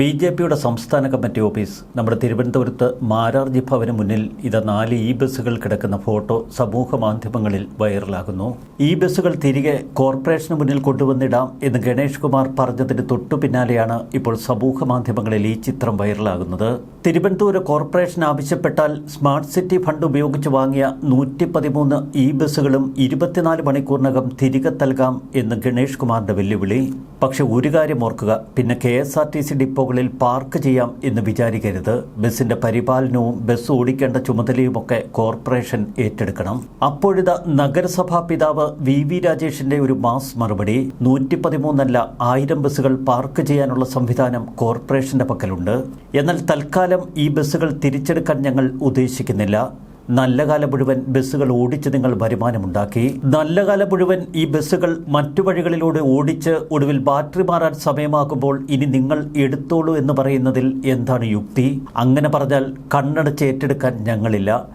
B J പിയുടെ സംസ്ഥാന committee office നമ്മുടെ തിരുവനന്തപുരത്ത് മാരാർജി ഭവന് മുന്നിൽ ഇത് നാല് ഇ ബസ്സുകൾ കിടക്കുന്ന ഫോട്ടോ സമൂഹ മാധ്യമങ്ങളിൽ വൈറലാകുന്നു. ഇ ബസ്സുകൾ തിരികെ കോർപ്പറേഷന് മുന്നിൽ കൊണ്ടുവന്നിടാം എന്ന് ഗണേഷ് കുമാർ പറഞ്ഞതിന് തൊട്ടു പിന്നാലെയാണ് ഇപ്പോൾ സമൂഹ മാധ്യമങ്ങളിൽ ഈ ചിത്രം വൈറലാകുന്നത്. തിരുവനന്തപുരം കോർപ്പറേഷൻ ആവശ്യപ്പെട്ടാൽ സ്മാർട്ട് സിറ്റി ഫണ്ട് ഉപയോഗിച്ച് വാങ്ങിയ നൂറ്റി പതിമൂന്ന് ഇ ബസ്സുകളും ഇരുപത്തിനാല് മണിക്കൂറിനകം തിരികെ നൽകാം എന്ന് ഗണേഷ് കുമാറിന്റെ വെല്ലുവിളി. പക്ഷെ ഒരു കാര്യം ഓർക്കുക പിന്നെ K S R T C ഡിപ്പോകളിൽ park ചെയ്യാം എന്ന് വിചാരിക്കരുത്. ബസ്സിന്റെ പരിപാലനവും ബസ് ഓടിക്കേണ്ട ചുമതലയുമൊക്കെ കോർപ്പറേഷൻ ഏറ്റെടുക്കണം. അപ്പോഴിത നഗരസഭാ പിതാവ് വി വി രാജേഷിന്റെ ഒരു മാസ് മറുപടി. നൂറ്റി പതിമൂന്നല്ല ആയിരം ബസ്സുകൾ പാർക്ക് ചെയ്യാനുള്ള സംവിധാനം കോർപ്പറേഷന്റെ പക്കലുണ്ട്. എന്നാൽ തൽക്കാലം ഈ ബസ്സുകൾ തിരിച്ചെടുക്കാൻ ഞങ്ങൾ ഉദ്ദേശിക്കുന്നില്ല. നല്ല കാലം മുഴുവൻ ബസ്സുകൾ ഓടിച്ച് നിങ്ങൾ വരുമാനമുണ്ടാക്കി. നല്ല കാലം മുഴുവൻ ഈ ബസ്സുകൾ മറ്റു വഴികളിലൂടെ ഓടിച്ച് ഒടുവിൽ ബാറ്ററി മാറാൻ സമയമാകുമ്പോൾ ഇനി നിങ്ങൾ എടുത്തോളൂ എന്ന് പറയുന്നതിൽ എന്താണ് യുക്തി? അങ്ങനെ പറഞ്ഞാൽ കണ്ണടച്ച് ഏറ്റെടുക്കാൻ ഞങ്ങളില്ല.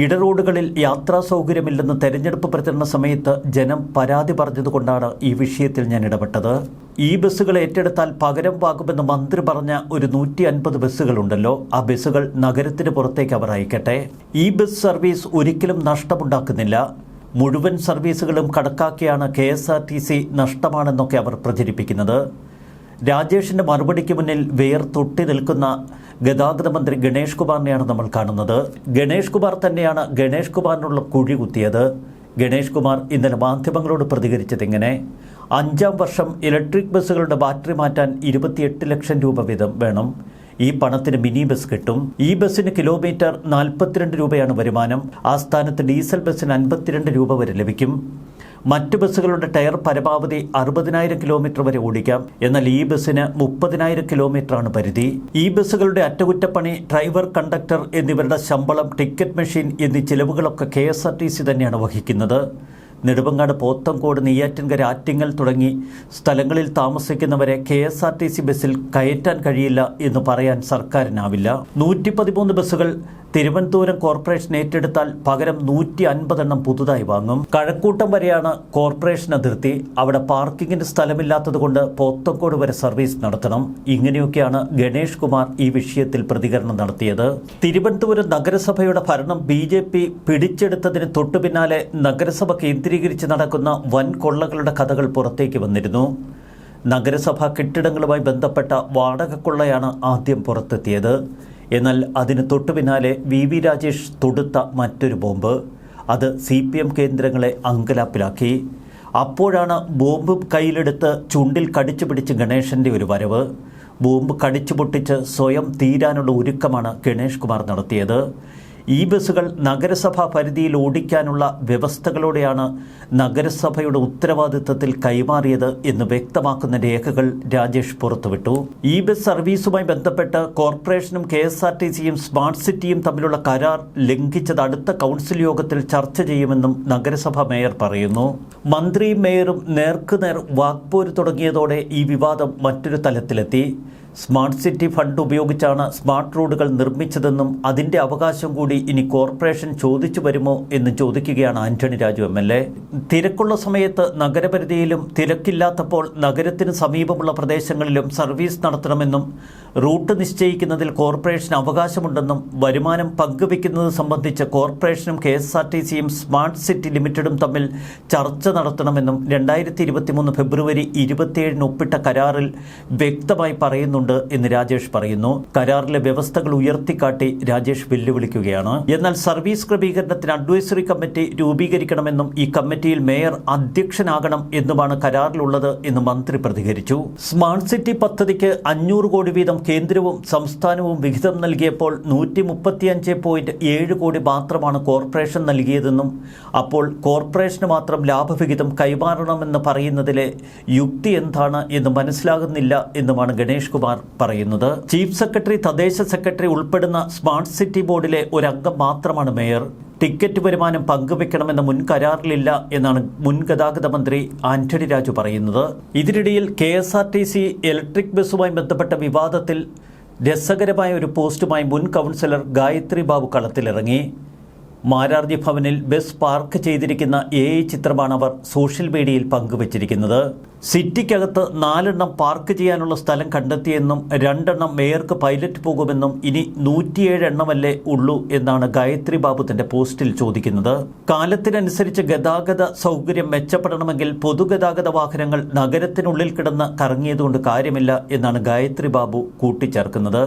ഇടറോഡുകളിൽ യാത്രാ സൗകര്യമില്ലെന്ന് തെരഞ്ഞെടുപ്പ് പ്രചരണ സമയത്ത് ജനം പരാതി പറഞ്ഞതുകൊണ്ടാണ് ഈ വിഷയത്തിൽ ഞാൻ ഇടപെട്ടത്. ഈ ബസ്സുകൾ ഏറ്റെടുത്താൽ പകരം വാങ്ങുമെന്ന് മന്ത്രി പറഞ്ഞ ഒരു നൂറ്റി അൻപത് ബസ്സുകളുണ്ടല്ലോ ആ ബസ്സുകൾ നഗരത്തിന് പുറത്തേക്ക് അവർ അയക്കട്ടെ. ഈ ബസ് സർവീസ് ഒരിക്കലും നഷ്ടമുണ്ടാക്കുന്നില്ല. മുഴുവൻ സർവീസുകളും കണക്കാക്കിയാണ് K S R T C നഷ്ടമാണെന്നൊക്കെ അവർ പ്രചരിപ്പിക്കുന്നത്. രാജേഷിന്റെ മറുപടിക്ക് മുന്നിൽ വേർ തൊട്ടി നിൽക്കുന്ന ഗതാഗത മന്ത്രി ഗണേഷ് കുമാറിനെയാണ് നമ്മൾ കാണുന്നത്. ഗണേഷ് കുമാർ തന്നെയാണ് ഗണേഷ് കുമാറിനുള്ള കുഴി കുത്തിയത്. ഗണേഷ് കുമാർ ഇന്നലെ മാധ്യമങ്ങളോട് പ്രതികരിച്ചത് ഇങ്ങനെ അഞ്ചാം വർഷം ഇലക്ട്രിക് ബസ്സുകളുടെ ബാറ്ററി മാറ്റാൻ ഇരുപത്തിയെട്ട് ലക്ഷം രൂപ വീതം വേണം. ഈ പണത്തിന് മിനി ബസ് കിട്ടും. ഈ ബസ്സിന് കിലോമീറ്റർ നാൽപ്പത്തിരണ്ട് രൂപയാണ് വരുമാനം. ആ സ്ഥാനത്ത് ഡീസൽ ബസ്സിന് അൻപത്തിരണ്ട് രൂപ വരെ ലഭിക്കും. മറ്റു ബസ്സുകളുടെ ടയർ പരമാവധി അറുപതിനായിരം കിലോമീറ്റർ വരെ ഓടിക്കാം. എന്നാൽ ഈ ബസ്സിന് മുപ്പതിനായിരം കിലോമീറ്ററാണ് പരിധി. ഈ ബസ്സുകളുടെ അറ്റകുറ്റപ്പണി ഡ്രൈവർ കണ്ടക്ടർ എന്നിവരുടെ ശമ്പളം ടിക്കറ്റ് മെഷീൻ എന്നീ ചിലവുകളൊക്കെ K S R T C തന്നെയാണ് വഹിക്കുന്നത്. നെടുമങ്ങാട് പോത്തങ്കോട് നെയ്യാറ്റിൻകര ആറ്റിങ്ങൽ തുടങ്ങി സ്ഥലങ്ങളിൽ താമസിക്കുന്നവരെ K S R T C ബസ്സിൽ കയറ്റാൻ കഴിയില്ല എന്ന് പറയാൻ സർക്കാരിനാവില്ല. നൂറ്റി പതിമൂന്ന് ബസ്സുകൾ തിരുവനന്തപുരം കോർപ്പറേഷൻ ഏറ്റെടുത്താൽ പകരം നൂറ്റി അൻപതെണ്ണം പുതുതായി വാങ്ങും. കഴക്കൂട്ടം വരെയാണ് കോർപ്പറേഷൻ അതിർത്തി. അവിടെ പാർക്കിങ്ങിന് സ്ഥലമില്ലാത്തതുകൊണ്ട് പോത്തക്കോട് വരെ സർവീസ് നടത്തണം. ഇങ്ങനെയൊക്കെയാണ് ഗണേഷ് കുമാർ ഈ വിഷയത്തിൽ പ്രതികരണം നടത്തിയത്. തിരുവനന്തപുരം നഗരസഭയുടെ ഭരണം ബി ജെ പി പിടിച്ചെടുത്തതിന് തൊട്ടു പിന്നാലെ നഗരസഭ കേന്ദ്രീകരിച്ച് നടക്കുന്ന വൻ കൊള്ളകളുടെ കഥകൾ പുറത്തേക്ക് വന്നിരുന്നു. നഗരസഭാ കെട്ടിടങ്ങളുമായി ബന്ധപ്പെട്ട വാടക കൊള്ളയാണ് ആദ്യം പുറത്തെത്തിയത്. എന്നാൽ അതിന് തൊട്ടു പിന്നാലെ വി വി രാജേഷ് തൊടുത്ത മറ്റൊരു ബോംബ്. അത് സി പി എം കേന്ദ്രങ്ങളെ അങ്കലാപ്പിലാക്കി. അപ്പോഴാണ് ബോംബ് കയ്യിലെടുത്ത് ചുണ്ടിൽ കടിച്ചു പിടിച്ച് ഗണേശന്റെ ഒരു വരവ്. ബോംബ് കടിച്ചു പൊട്ടിച്ച് സ്വയം തീരാനുള്ള ഒരുക്കമാണ് ഗണേഷ് കുമാർ നടത്തിയത്. ഈ ബസ്സുകൾ നഗരസഭാ പരിധിയിൽ ഓടിക്കാനുള്ള വ്യവസ്ഥകളോടെയാണ് നഗരസഭയുടെ ഉത്തരവാദിത്തത്തിൽ കൈമാറിയത് എന്ന് വ്യക്തമാക്കുന്ന രേഖകൾ രാജേഷ് പുറത്തുവിട്ടു. ഈ ബസ് സർവീസുമായി ബന്ധപ്പെട്ട് കോർപ്പറേഷനും കെ എസ് ആർ ടി സിയും സ്മാർട്ട് സിറ്റിയും തമ്മിലുള്ള കരാർ ലംഘിച്ചത് അടുത്ത കൗൺസിൽ യോഗത്തിൽ ചർച്ച ചെയ്യുമെന്നും നഗരസഭാ മേയർ പറയുന്നു. മന്ത്രിയും മേയറും നേർക്കുനേർ വാക്പോര് തുടങ്ങിയതോടെ ഈ വിവാദം മറ്റൊരു തലത്തിലെത്തി. സ്മാർട്ട് സിറ്റി ഫണ്ട് ഉപയോഗിച്ചാണ് സ്മാർട്ട് റോഡുകൾ നിർമ്മിച്ചതെന്നും അതിന്റെ അവകാശം കൂടി ഇനി കോർപ്പറേഷൻ ചോദിച്ചു വരുമോ എന്ന് ചോദിക്കുകയാണ് Antony Raju M L A. തിരക്കുള്ള സമയത്ത് നഗരപരിധിയിലും തിരക്കില്ലാത്തപ്പോൾ നഗരത്തിന് സമീപമുള്ള പ്രദേശങ്ങളിലും സർവീസ് നടത്തണമെന്നും റൂട്ട് നിശ്ചയിക്കുന്നതിൽ കോർപ്പറേഷന് അവകാശമുണ്ടെന്നും വരുമാനം പങ്കുവയ്ക്കുന്നത് സംബന്ധിച്ച് കോർപ്പറേഷനും കെ എസ് ആർ ടി സിയും സ്മാർട്ട് സിറ്റി ലിമിറ്റഡും തമ്മിൽ ചർച്ച നടത്തണമെന്നും രണ്ടായിരത്തി ഇരുപത്തിമൂന്ന് ഫെബ്രുവരി ഇരുപത്തിയേഴിന് ഒപ്പിട്ട കരാറിൽ വ്യക്തമായി പറയുന്നുണ്ട്. എന്ന് രാജേഷ് പറയുന്നു. കരാറിലെ വ്യവസ്ഥകൾ ഉയർത്തിക്കാട്ടി രാജേഷ് വെല്ലുവിളിക്കുകയാണ്. എന്നാൽ സർവീസ് ക്രമീകരണത്തിന് അഡ്വൈസറി കമ്മിറ്റി രൂപീകരിക്കണമെന്നും ഈ കമ്മിറ്റിയിൽ മേയർ അധ്യക്ഷനാകണം എന്നുമാണ് കരാറിലുള്ളത് എന്ന് മന്ത്രി പ്രതികരിച്ചു. സ്മാർട്ട് സിറ്റി പദ്ധതിക്ക് അഞ്ഞൂറ് കോടി വീതം കേന്ദ്രവും സംസ്ഥാനവും വിഹിതം നൽകിയപ്പോൾ നൂറ്റി മുപ്പത്തിയഞ്ച് പോയിന്റ് ഏഴ് കോടി മാത്രമാണ് കോർപ്പറേഷൻ നൽകിയതെന്നും അപ്പോൾ കോർപ്പറേഷന് മാത്രം ലാഭവിഹിതം കൈമാറണമെന്ന് പറയുന്നതിലെ യുക്തി എന്താണ് എന്ന് മനസ്സിലാകുന്നില്ല എന്നുമാണ് ഗണേഷ് കുമാർ പറയുന്നത് ചീഫ് സെക്രട്ടറി തദ്ദേശ സെക്രട്ടറി ഉൾപ്പെടുന്ന സ്മാർട്ട് സിറ്റി ബോർഡിലെ ഒരു അംഗം മാത്രമാണ് മേയർ. ടിക്കറ്റ് വരുമാനം പങ്കുവെക്കണമെന്ന മുൻ കരാറിലില്ല എന്നാണ് മുൻ ഗതാഗത മന്ത്രി ആന്റണി രാജു പറയുന്നത്. ഇതിനിടയിൽ K S R T C electric ബസ്സുമായി ബന്ധപ്പെട്ട വിവാദത്തിൽ രസകരമായ ഒരു പോസ്റ്റുമായി മുൻ കൗൺസിലർ ഗായത്രി ബാബു കളത്തിലിറങ്ങി. മാരാർജി ഭവനിൽ ബസ് പാർക്ക് ചെയ്തിരിക്കുന്ന എ ഐ ചിത്രമാണ് അവർ സോഷ്യൽ മീഡിയയിൽ പങ്കുവച്ചിരിക്കുന്നത്. സിറ്റിക്കകത്ത് നാലെണ്ണം പാർക്ക് ചെയ്യാനുള്ള സ്ഥലം കണ്ടെത്തിയെന്നും രണ്ടെണ്ണം മേയർക്ക് പൈലറ്റ് പോകുമെന്നും ഇനി നൂറ്റിയേഴ് എണ്ണമല്ലേ ഉള്ളൂ എന്നാണ് ഗായത്രി ബാബു തന്റെ പോസ്റ്റിൽ ചോദിക്കുന്നത്. കാലത്തിനനുസരിച്ച് ഗതാഗത സൗകര്യം മെച്ചപ്പെടണമെങ്കിൽ പൊതുഗതാഗത വാഹനങ്ങൾ നഗരത്തിനുള്ളിൽ കിടന്ന് കറങ്ങിയതുകൊണ്ട് കാര്യമില്ല എന്നാണ് ഗായത്രി ബാബു കൂട്ടിച്ചേർക്കുന്നത്.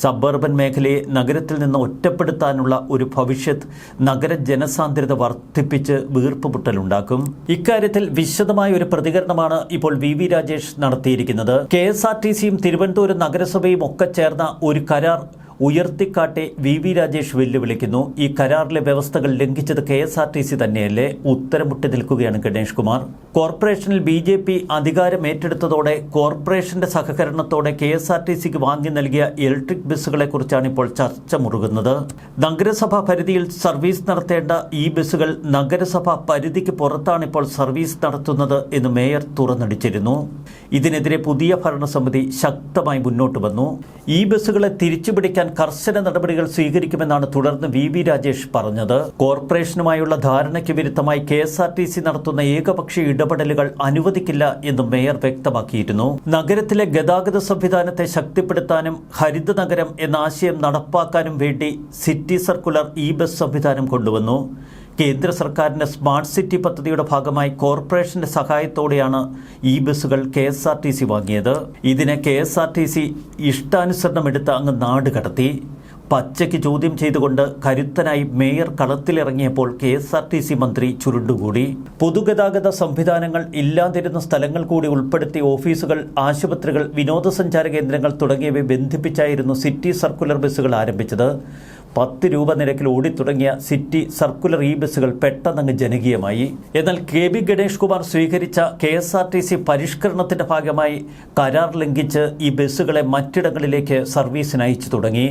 സബർബൻ മേഖലയെ നഗരത്തിൽ നിന്ന് ഒറ്റപ്പെടുത്താനുള്ള ഒരു ഭവിഷ്യത്ത് നഗര ജനസാന്ദ്രത വർദ്ധിപ്പിച്ച് വീർപ്പുമുട്ടലുണ്ടാക്കും. ഇക്കാര്യത്തിൽ വിശദമായ ഒരു പ്രതികരണമാണ് ഇപ്പോൾ വി വി രാജേഷ് നടത്തിയിരിക്കുന്നത്. കെ എസ് ആർ ടി സിയും തിരുവനന്തപുരം നഗരസഭയും ഒക്കെ ചേർന്ന ഒരു കരാർ ഉയർത്തിക്കാട്ടി വി വി രാജേഷ് വെല്ലുവിളിക്കുന്നു. ഈ കരാറിലെ വ്യവസ്ഥകൾ ലംഘിച്ചത് K S R T C തന്നെയല്ലേ? ഉത്തരമുട്ടി നിൽക്കുകയാണ് ഗണേഷ് കുമാർ. കോർപ്പറേഷനിൽ ബി ജെ പി അധികാരം ഏറ്റെടുത്തതോടെ കോർപ്പറേഷന്റെ സഹകരണത്തോടെ കെ എസ് ആർ ടി സിക്ക് വാങ്ങി നൽകിയ ഇലക്ട്രിക് ബസ്സുകളെ കുറിച്ചാണ് ഇപ്പോൾ ചർച്ച മുറുകുന്നത്. നഗരസഭാ പരിധിയിൽ സർവീസ് നടത്തേണ്ട ഈ ബസ്സുകൾ നഗരസഭാ പരിധിക്ക് പുറത്താണ് ഇപ്പോൾ സർവീസ് നടത്തുന്നത് എന്ന് മേയർ തുറന്നടിച്ചിരുന്നു. ഇതിനെതിരെ പുതിയ ഭരണസമിതി ശക്തമായി മുന്നോട്ട് വന്നു. ഈ ബസ്സുകളെ തിരിച്ചുപിടിക്കാൻ കർശന നടപടികൾ സ്വീകരിക്കുമെന്നാണ് തുടർന്ന് വി വി രാജേഷ് പറഞ്ഞത്. കോർപ്പറേഷനുമായുള്ള ധാരണയ്ക്ക് വിരുദ്ധമായി K S R T C നടത്തുന്ന ഏകപക്ഷീയ ഇടപെടലുകൾ അനുവദിക്കില്ല എന്നും മേയർ വ്യക്തമാക്കിയിരുന്നു. നഗരത്തിലെ ഗതാഗത സംവിധാനത്തെ ശക്തിപ്പെടുത്താനും ഹരിത നഗരം എന്ന ആശയം നടപ്പാക്കാനും വേണ്ടി സിറ്റി സർക്കുലർ ഇ ബസ് സംവിധാനം കൊണ്ടുവന്നു. കേന്ദ്ര സർക്കാരിന്റെ സ്മാർട്ട് സിറ്റി പദ്ധതിയുടെ ഭാഗമായി കോർപ്പറേഷന്റെ സഹായത്തോടെയാണ് ഈ ബസ്സുകൾ K S R T C വാങ്ങിയത്. ഇതിനെ K S R T C ഇഷ്ടാനുസരണം എടുത്ത് അങ്ങ് നാട് കടത്തി. പച്ചയ്ക്ക് ചോദ്യം ചെയ്തുകൊണ്ട് കരുത്തനായി mayor കളത്തിലിറങ്ങിയപ്പോൾ K S R T C മന്ത്രി ചുരുണ്ടുകൂടി. പൊതുഗതാഗത സംവിധാനങ്ങൾ ഇല്ലാതിരുന്ന സ്ഥലങ്ങൾ കൂടി ഉൾപ്പെടുത്തി ഓഫീസുകൾ ആശുപത്രികൾ വിനോദസഞ്ചാര കേന്ദ്രങ്ങൾ തുടങ്ങിയവയെ ബന്ധിപ്പിച്ചായിരുന്നു സിറ്റി സർക്കുലർ ബസ്സുകൾ ആരംഭിച്ചത്. പത്ത് രൂപ നിരക്കിൽ ഓടിത്തുടങ്ങിയ സിറ്റി സർക്കുലർ ഇ ബസ്സുകൾ പെട്ടെന്നങ്ങ് ജനകീയമായി. എന്നാൽ കെ ബി ഗണേഷ് കുമാർ സ്വീകരിച്ച K S R T C പരിഷ്കരണത്തിന്റെ ഭാഗമായി കരാർ ലംഘിച്ച് ഈ ബസ്സുകളെ മറ്റിടങ്ങളിലേക്ക് സർവീസിന് അയച്ചു തുടങ്ങി.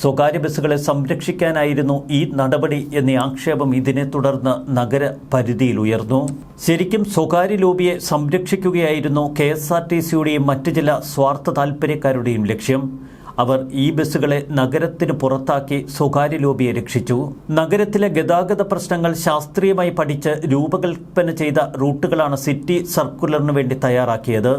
സ്വകാര്യ ബസ്സുകളെ സംരക്ഷിക്കാനായിരുന്നു ഈ നടപടി എന്ന ആക്ഷേപം ഇതിനെ തുടർന്ന് നഗര പരിധിയിൽ ഉയർന്നു. ശരിക്കും സ്വകാര്യ ലോബിയെ സംരക്ഷിക്കുകയായിരുന്നു കെ എസ് ആർ ടി സിയുടെയും മറ്റു ചില സ്വാർത്ഥ താൽപ്പര്യക്കാരുടെയും ലക്ഷ്യം. അവർ ഈ ബസ്സുകളെ നഗരത്തിന് പുറത്താക്കി സ്വകാര്യ ലോബിയെ രക്ഷിച്ചു. നഗരത്തിലെ ഗതാഗത പ്രശ്നങ്ങൾ ശാസ്ത്രീയമായി പഠിച്ച് രൂപകൽപ്പന ചെയ്ത റൂട്ടുകളാണ് സിറ്റി സർക്കുലറിന് വേണ്ടി തയ്യാറാക്കിയത്.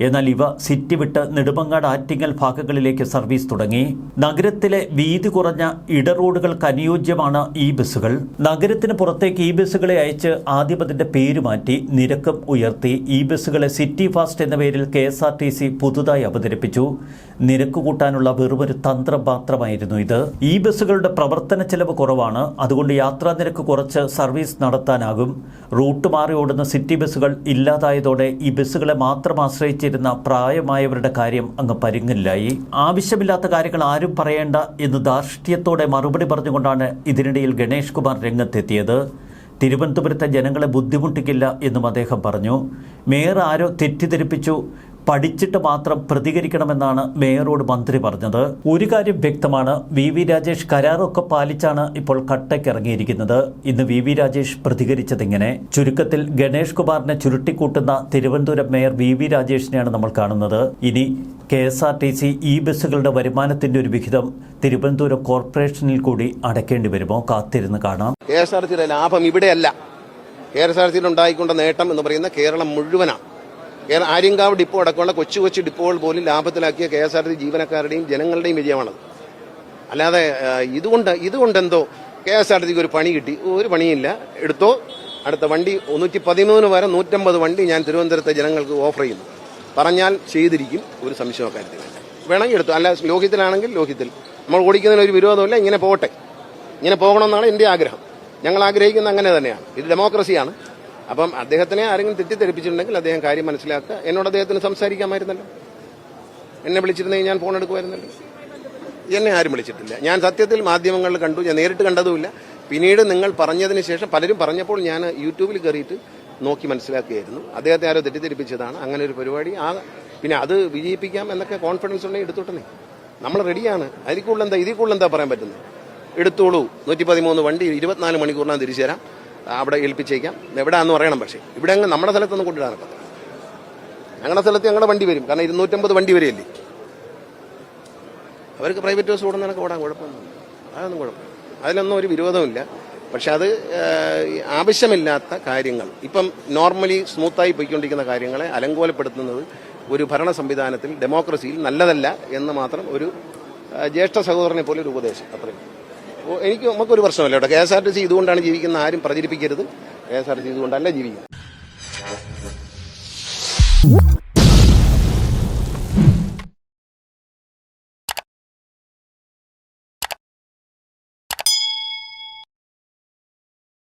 എന്നാൽ ഇവ സിറ്റി വിട്ട് നെടുമങ്ങാട് ആറ്റിങ്ങൽ ഭാഗങ്ങളിലേക്ക് സർവീസ് തുടങ്ങി. നഗരത്തിലെ വീതി കുറഞ്ഞ ഇടറോഡുകൾക്ക് അനുയോജ്യമാണ് ഈ ബസ്സുകൾ. നഗരത്തിന് പുറത്തേക്ക് ഈ ബസ്സുകളെ അയച്ച് ആദ്യപതിന്റെ പേര് മാറ്റി നിരക്കും ഉയർത്തി. ഈ ബസ്സുകളെ സിറ്റി ഫാസ്റ്റ് എന്ന പേരിൽ K S R T C പുതുതായി അവതരിപ്പിച്ചു. നിരക്ക് കൂട്ടാനുള്ള വെറുമൊരു തന്ത്രം മാത്രമായിരുന്നു ഇത്. ഈ ബസ്സുകളുടെ പ്രവർത്തന ചെലവ് കുറവാണ്. അതുകൊണ്ട് യാത്രാ നിരക്ക് കുറച്ച് സർവീസ് നടത്താനാകും. റൂട്ട് മാറി ഓടുന്ന സിറ്റി ബസ്സുകൾ ഇല്ലാതായതോടെ ഈ ബസ്സുകളെ മാത്രം ആശ്രയിച്ചിരുന്ന പ്രായമായവരുടെ കാര്യം അങ്ങ് പരുങ്ങില്ലായി ആവശ്യമില്ലാത്ത കാര്യങ്ങൾ ആരും പറയേണ്ട എന്ന് ധാർഷ്ട്യത്തോടെ മറുപടി പറഞ്ഞുകൊണ്ടാണ് ഇതിനിടയിൽ ഗണേഷ് കുമാർ രംഗത്തെത്തിയത്. തിരുവനന്തപുരത്തെ ജനങ്ങളെ ബുദ്ധിമുട്ടിക്കില്ല എന്നും അദ്ദേഹം പറഞ്ഞു. മേയർ ആരോ തെറ്റിദ്ധരിപ്പിച്ചു. പഠിച്ചിട്ട് മാത്രം പ്രതികരിക്കണമെന്നാണ് മേയറോട് മന്ത്രി പറഞ്ഞത്. ഒരു കാര്യം വ്യക്തമാണ് വി വി രാജേഷ് കരാറൊക്കെ പാലിച്ചാണ് ഇപ്പോൾ കട്ടയ്ക്കിറങ്ങിയിരിക്കുന്നത്. ഇന്ന് വി വി രാജേഷ് പ്രതികരിച്ചതിങ്ങനെ. ചുരുക്കത്തിൽ ഗണേഷ് കുമാറിനെ ചുരുട്ടിക്കൂട്ടുന്ന തിരുവനന്തപുരം മേയർ വി വി രാജേഷിനെയാണ് നമ്മൾ കാണുന്നത്. ഇനി K S R T C ഈ ബസ്സുകളുടെ വരുമാനത്തിന്റെ ഒരു വിഹിതം തിരുവനന്തപുരം കോർപ്പറേഷനിൽ കൂടി അടയ്ക്കേണ്ടി വരുമോ? കാത്തിരുന്ന് കാണാം. കെ എസ് ആർ സിയുടെ ലാഭം ഇവിടെയല്ല. കെ എസ് ആർ സിയിൽ ഉണ്ടായിക്കൊണ്ട നേട്ടം എന്ന് പറയുന്ന കേരളം മുഴുവനാണ്. ആര്യങ്കാവ് ഡിപ്പോ അടക്കമുള്ള കൊച്ചു കൊച്ചു ഡിപ്പോകൾ പോലും ലാഭത്തിലാക്കിയ കെ എസ് ആർ ടി ജീവനക്കാരുടെയും ജനങ്ങളുടെയും വിജയമാണത്. അല്ലാതെ ഇതുകൊണ്ട് ഇതുകൊണ്ടെന്തോ കെ എസ് ആർ ടിക്ക് ഒരു പണി കിട്ടി. ഒരു പണിയില്ല എടുത്തോ. അടുത്ത വണ്ടി നൂറ്റി പതിമൂന്ന് വരെ നൂറ്റമ്പത് വണ്ടി ഞാൻ തിരുവനന്തപുരത്തെ ജനങ്ങൾക്ക് ഓഫർ ചെയ്യുന്നു. പറഞ്ഞാൽ ചെയ്തിരിക്കും. ഒരു സംശയം കാര്യത്തിൽ വേണമെങ്കിൽ എടുത്തു. അല്ല ലോഹിത്തിലാണെങ്കിൽ ലോഹിത്തിൽ നമ്മൾ ഓടിക്കുന്നതിന് ഒരു വിരോധമില്ല. ഇങ്ങനെ പോകട്ടെ ഇങ്ങനെ പോകണമെന്നാണ് എന്റെ ആഗ്രഹം. ഞങ്ങൾ ആഗ്രഹിക്കുന്നത് അങ്ങനെ തന്നെയാണ്. ഇത് ഡെമോക്രസിയാണ്. അപ്പം അദ്ദേഹത്തിനെ ആരെങ്കിലും തെറ്റിദ്ധരിപ്പിച്ചിട്ടുണ്ടെങ്കിൽ അദ്ദേഹം കാര്യം മനസ്സിലാക്കുക. എന്നോട് അദ്ദേഹത്തിന് സംസാരിക്കാമായിരുന്നല്ലോ. എന്നെ വിളിച്ചിരുന്നെങ്കിൽ ഞാൻ ഫോൺ എടുക്കുമായിരുന്നല്ലോ. എന്നെ ആരും വിളിച്ചിട്ടില്ല. ഞാൻ സത്യത്തിൽ മാധ്യമങ്ങളിൽ കണ്ടു. ഞാൻ നേരിട്ട് കണ്ടതുമില്ല. പിന്നീട് നിങ്ങൾ പറഞ്ഞതിന് ശേഷം പലരും പറഞ്ഞപ്പോൾ ഞാൻ യൂട്യൂബിൽ കയറിയിട്ട് നോക്കി മനസ്സിലാക്കുകയായിരുന്നു. അദ്ദേഹത്തെ ആരോ തെറ്റിദ്ധരിപ്പിച്ചതാണ്. അങ്ങനെ ഒരു പരിപാടി ആ പിന്നെ അത് വിജയിപ്പിക്കാം എന്നൊക്കെ കോൺഫിഡൻസ് ഉണ്ടെങ്കിൽ എടുത്തോട്ടെ നമ്മൾ റെഡിയാണ് അതിൽ കൂടുതൽ എന്താ ഇതിൽ കൂടുതൽ എന്താ പറയാൻ പറ്റുന്നത്? എടുത്തോളൂ. നൂറ്റി പതിമൂന്ന് വണ്ടി ഇരുപത്തിനാല് മണിക്കൂറിനാണ് തിരിച്ചു തരാം അവിടെ ഏൽപ്പിച്ചേക്കാം. എവിടെയാണെന്ന് പറയണം പക്ഷേ. ഇവിടെ അങ്ങ് നമ്മുടെ സ്ഥലത്തൊന്നും കൊണ്ടുവരാനൊക്കെ ഞങ്ങളുടെ സ്ഥലത്ത് ഞങ്ങളുടെ വണ്ടി വരും. കാരണം ഇരുന്നൂറ്റമ്പത് വണ്ടി വരെയല്ലേ. അവർക്ക് പ്രൈവറ്റ് ബസ് ഓടുന്നതൊക്കെ ഓടാൻ കുഴപ്പമൊന്നും അതൊന്നും കുഴപ്പമില്ല. അതിലൊന്നും ഒരു വിരോധമില്ല പക്ഷെ അത് ആവശ്യമില്ലാത്ത കാര്യങ്ങൾ. ഇപ്പം നോർമലി സ്മൂത്തായി പോയിക്കൊണ്ടിരിക്കുന്ന കാര്യങ്ങളെ അലങ്കോലപ്പെടുത്തുന്നത് ഒരു ഭരണ സംവിധാനത്തിൽ ഡെമോക്രസിയിൽ നല്ലതല്ല എന്ന് മാത്രം ഒരു ജ്യേഷ്ഠ സഹോദരനെ പോലെ ഒരു ഉപദേശം. അത്രയും എനിക്ക് നമുക്കൊരു പ്രശ്നമല്ല കേട്ടോ. K S R T C ഇതുകൊണ്ടാണ് ജീവിക്കുന്ന ആരും പ്രചരിപ്പിക്കരുത്. K S R T C ഇതുകൊണ്ടല്ല ജീവിക്കുന്നത്.